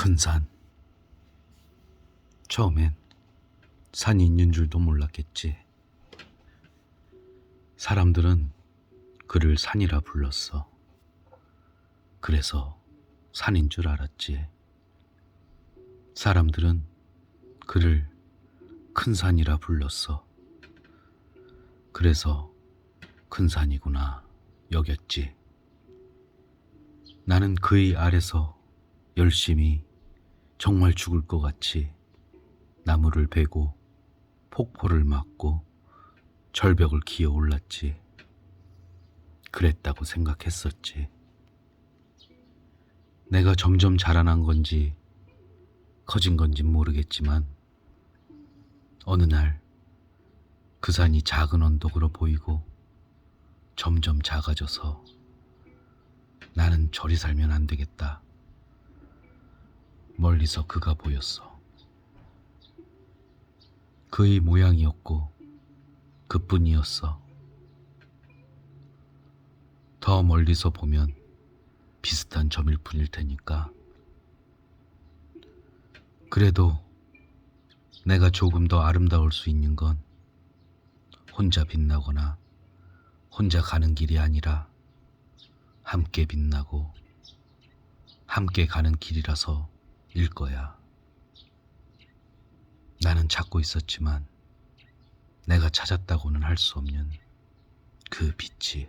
큰 산. 처음엔 산이 있는 줄도 몰랐겠지. 사람들은 그를 산이라 불렀어. 그래서 산인 줄 알았지. 사람들은 그를 큰 산이라 불렀어. 그래서 큰 산이구나 여겼지. 나는 그의 아래서 열심히 정말 죽을 것 같이 나무를 베고 폭포를 맞고 절벽을 기어 올랐지. 그랬다고 생각했었지. 내가 점점 자라난 건지 커진 건지 모르겠지만 어느 날 그 산이 작은 언덕으로 보이고 점점 작아져서 나는 저리 살면 안 되겠다. 멀리서 그가 보였어. 그의 모양이었고 그뿐이었어. 더 멀리서 보면 비슷한 점일 뿐일 테니까. 그래도 내가 조금 더 아름다울 수 있는 건 혼자 빛나거나 혼자 가는 길이 아니라 함께 빛나고 함께 가는 길이라서 일 거야. 나는 찾고 있었지만 내가 찾았다고는 할 수 없는 그 빛이